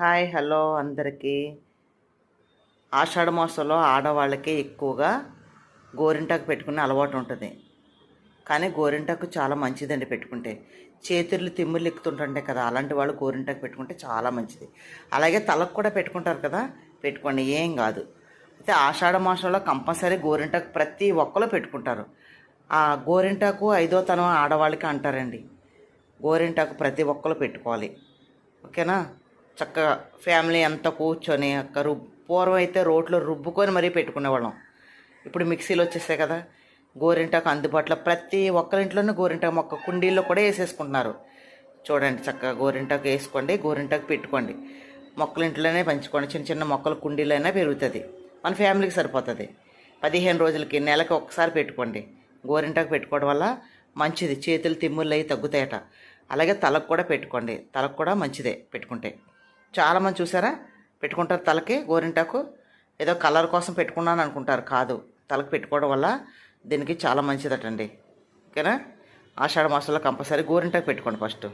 Hi hello అందరికీ. ఆషాఢ మాసంలో ఆడవాళ్ళకి ఎక్కువగా గోరింటాకు పెట్టుకునే అలవాటు ఉంటుంది. కానీ గోరింటాకు చాలా మంచిదండి పెట్టుకుంటే. చేతులు తిమ్ములు ఎక్కుతుంటుంటాయి కదా అలాంటి వాళ్ళు గోరింటాకు పెట్టుకుంటే చాలా మంచిది. అలాగే తలకు కూడా పెట్టుకుంటారు కదా పెట్టుకోండి ఏం కాదు. అయితే ఆషాఢ మాసంలో కంపల్సరీ గోరింటాకు ప్రతి ఒక్కరు పెట్టుకుంటారు. ఆ గోరింటాకు ఐదో తనం ఆడవాళ్ళకి అంటారండి. గోరింటాకు ప్రతి ఒక్కరు పెట్టుకోవాలి. ఓకేనా? చక్కగా ఫ్యామిలీ అంతా కూర్చొని అక్క రుబ్ పూర్వం అయితే రోట్లో రుబ్బుకొని మరీ పెట్టుకునేవాళ్ళం. ఇప్పుడు మిక్సీలు వచ్చేసాయి కదా గోరింటాకు అందుబాటులో ప్రతి ఒక్కరింట్లోనూ గోరింటాకు మొక్క కుండీల్లో కూడా వేసేసుకుంటున్నారు. చూడండి చక్కగా గోరింటాకు వేసుకోండి గోరింటాకు పెట్టుకోండి. మొక్కలు ఇంట్లోనే పెంచుకోండి చిన్న చిన్న మొక్కలు కుండీలైనా పెరుగుతుంది. మన ఫ్యామిలీకి సరిపోతుంది. పదిహేను రోజులకి నెలకి ఒకసారి పెట్టుకోండి. గోరింటాకు పెట్టుకోవడం వల్ల మంచిది చేతులు తిమ్ముళ్ళు అవి తగ్గుతాయట. అలాగే తలకు కూడా పెట్టుకోండి తలకు కూడా మంచిదే పెట్టుకుంటే. చాలామంది చూసారా? పెట్టుకుంటారు తలకి గోరింటాకు. ఏదో కలర్ కోసం పెట్టుకున్నాను అనుకుంటారు. కాదు. తలకు పెట్టుకోవడం వల్ల దీనికి చాలా మంచిదటండి. ఓకేనా? ఆషాఢ మాసంలో కంపల్సరీ గోరింటాకు పెట్టుకోండి ఫస్ట్.